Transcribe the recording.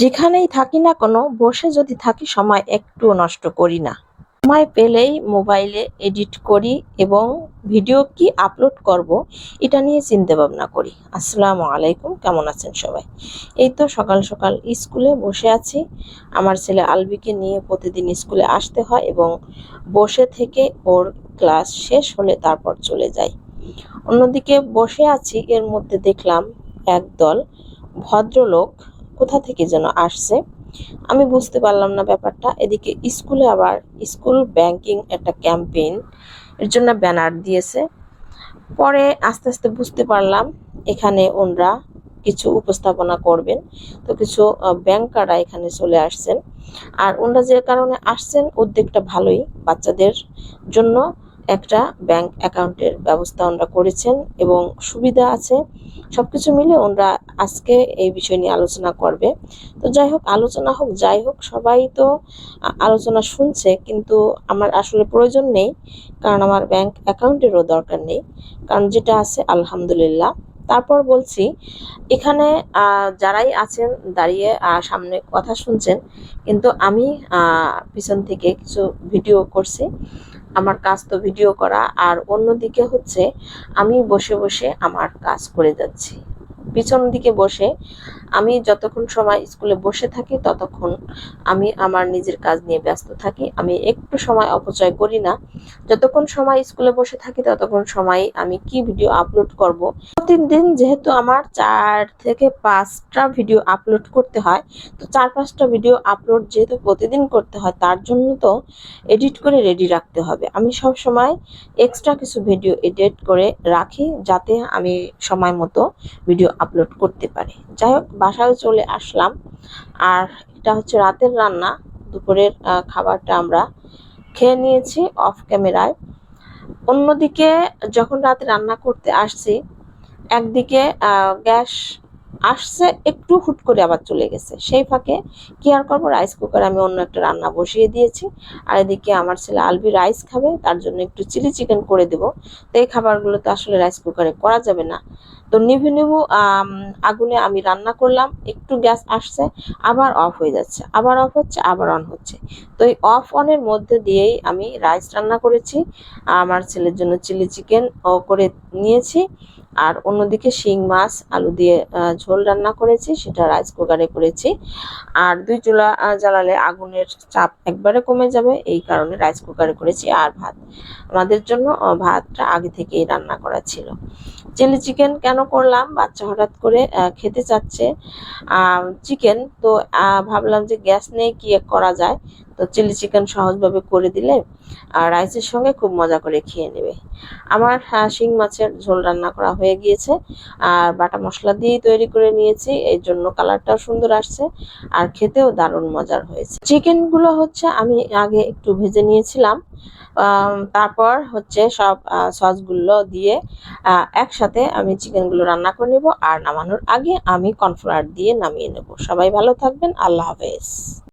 যেখানেই থাকি না কোনো, বসে যদি থাকি, সময় একটুও নষ্ট করি না। সময় পেলেই মোবাইলে এডিট করি এবং ভিডিও কি আপলোড করব, এটা নিয়ে চিন্তা ভাবনা করি। আসসালামু আলাইকুম, কেমন আছেন সবাই? এই তো সকাল সকাল স্কুলে বসে আছি। আমার ছেলে আলবিকে নিয়ে প্রতিদিন স্কুলে আসতে হয় এবং বসে থেকে ওর ক্লাস শেষ হলে তারপর চলে যাই। অন্যদিকে বসে আছি, এর মধ্যে দেখলাম একদল ভদ্রলোক কোথা থেকে যেন আসছে, আমি বুঝতে পারলাম না ব্যাপারটা। এদিকে স্কুলে আবার স্কুল ব্যাংকিং একটা ক্যাম্পেইন, এর জন্য ব্যানার দিয়েছে। পরে আস্তে আস্তে বুঝতে পারলাম এখানে ওনরা কিছু উপস্থাপনা করবেন। তো কিছু ব্যাংকাররা এখানে চলে আসছেন। আর ওনরা যে কারণে আসছেন, উদ্যোগটা ভালোই বাচ্চাদের জন্য। একটা ব্যাংক অ্যাকাউন্টের ব্যবস্থা ওনারা করেছেন এবং সুবিধা আছে। সব কিছু মিলে ওনরা আজকে এই বিষয় নিয়ে আলোচনা করবে। তো যাই হোক, আলোচনা হোক, যাই হোক, সবাই তো আলোচনা শুনছে, কিন্তু আমার আসলে প্রয়োজন নেই, কারণ আমার ব্যাংক অ্যাকাউন্টেরও দরকার নেই। কারণ যেটা আছে, আলহামদুলিল্লাহ। তারপর বলছি, এখানে যারাই আছেন, দাঁড়িয়ে সামনে কথা শুনছেন, কিন্তু আমি পিছন থেকে কিছু ভিডিও করছি। আমার কাজ তো ভিডিও করা, আর অন্যদিকে হচ্ছে আমি বসে বসে আমার কাজ করে যাচ্ছি। পিছন দিকে বসে আমি যতক্ষণ সময় স্কুলে বসে থাকি, ততক্ষণ আমি আমার নিজের কাজ নিয়ে ব্যস্ত থাকি। আমি একটু সময় অপচয় করি না। যতক্ষণ সময় স্কুলে বসে থাকি, ততক্ষণ সময় আমি কি ভিডিও আপলোড করব। প্রতিদিন যেহেতু আমার চার থেকে পাঁচটা ভিডিও আপলোড করতে হয়, তো চার পাঁচটা ভিডিও আপলোড যেহেতু প্রতিদিন করতে হয়, তার জন্য তো এডিট করে রেডি রাখতে হবে। আমি সব সময় এক্সট্রা কিছু ভিডিও এডিট করে রাখি, যাতে আমি সময় মতো ভিডিও আপলোড করতে পারি। যাই হোক বাসায় চলে আসলাম। আর এটা হচ্ছে রাতের রান্না। দুপুরের খাবারটা আমরা খেয়ে নিয়েছি অফ ক্যামেরায় অন্যদিকে যখন রাতে রান্না করতে আসছি, একদিকে গ্যাস আসছে, একটু হুট করে আবার চলে গেছে। সেই ফাঁকে কি আর করব রাইস কুকার আমি অন্য একটা রান্না বসিয়ে দিয়েছি। আর এদিকে আমার ছেলে আলবি রাইস খাবে, তার জন্য একটু চিলি চিকেন করে দেব। তো এই খাবারগুলো তো আসলে রাইস কুকারে করা যাবে না। তো নিভু নিভু আগুনে আমি রান্না করলাম, একটু গ্যাস আসছে, আবার অফ হয়ে যাচ্ছে। আবার অফ হচ্ছে, আবার অন হচ্ছে। তো এই অফ অনের মধ্যে দিয়েই আমি রাইস রান্না করেছি। আমার ছেলের জন্য চিলি চিকেন ও করে নিয়েছি। আর অন্যদিকে শিং মাছ, আলু দিয়ে ঝোল রান্না করেছি, সেটা রাইস কুকারে করেছি। আর দুই চুলা জ্বালালে আগুনের চাপ একবারে কমে যাবে, এই কারণে রাইস কুকারে করেছি আর ভাত। আমাদের জন্য ভাতটা আগে থেকেই রান্না করা ছিল। চিলি চিকেন কেন করলাম? বাচ্চা হঠাৎ করে খেতে চাচ্ছে। চিকেন তো ভাবলাম যে গ্যাস নেই কি করা যায়? তো চিলি চিকেন সহজভাবে করে দিলে, আর রাইসের সঙ্গে খুব মজা করে খেয়ে নেবে। আমার শিং মাছের ঝোল রান্না করা হয়ে গিয়েছে, আর বাটা মশলা দিয়েই তৈরি করে নিয়েছি এই জন্য কালারটাও সুন্দর আসছে, আর খেতেও দারুণ মজার হয়েছে। চিকেনগুলো হচ্ছে আমি আগে একটু ভেজে নিয়েছিলাম তারপর হচ্ছে সব সসগুলো দিয়ে একসাথে আমি চিকেনগুলো রান্না করে নেব, আর নামানোর আগে আমি কর্নফ্লাওয়ার দিয়ে নামিয়ে নেব। সবাই ভালো থাকবেন, আল্লাহ হাফেজ।